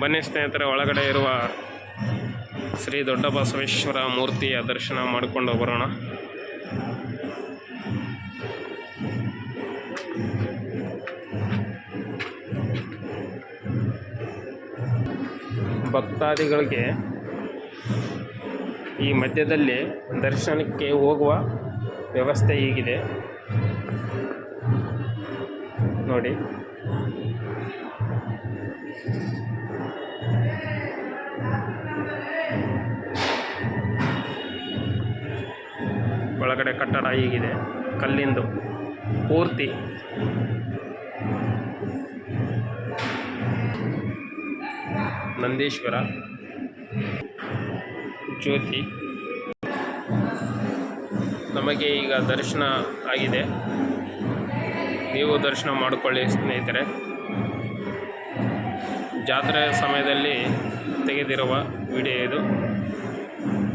ಬನ್ನಿ ಸ್ನೇಹಿತರೆ, ಒಳಗಡೆ ಇರುವ ಶ್ರೀ ದೊಡ್ಡ ಬಸವೇಶ್ವರ ಮೂರ್ತಿಯ ದರ್ಶನ ಮಾಡಿಕೊಂಡು ಬರೋಣ. ಭಕ್ತಾದಿಗಳಿಗೆ ಈ ಮಧ್ಯದಲ್ಲಿ ದರ್ಶನಕ್ಕೆ ಹೋಗುವ ವ್ಯವಸ್ಥೆ ಹೀಗಿದೆ ನೋಡಿ. ಒಳಗಡೆ ಕಟ್ಟಡ ಹೀಗಿದೆ. ಕಲ್ಲಿಂದು ಪೂರ್ತಿ. ನಂದೀಶ್ವರ. ಜ್ಯೋತಿ. ನಮಗೆ ಈಗ ದರ್ಶನ ಆಗಿದೆ. ನೀವು ದರ್ಶನ ಮಾಡಿಕೊಳ್ಳಿ ಸ್ನೇಹಿತರೆ. ಜಾತ್ರೆ ಸಮಯದಲ್ಲಿ ತೆಗೆದಿರುವ ವಿಡಿಯೋ ಇದು.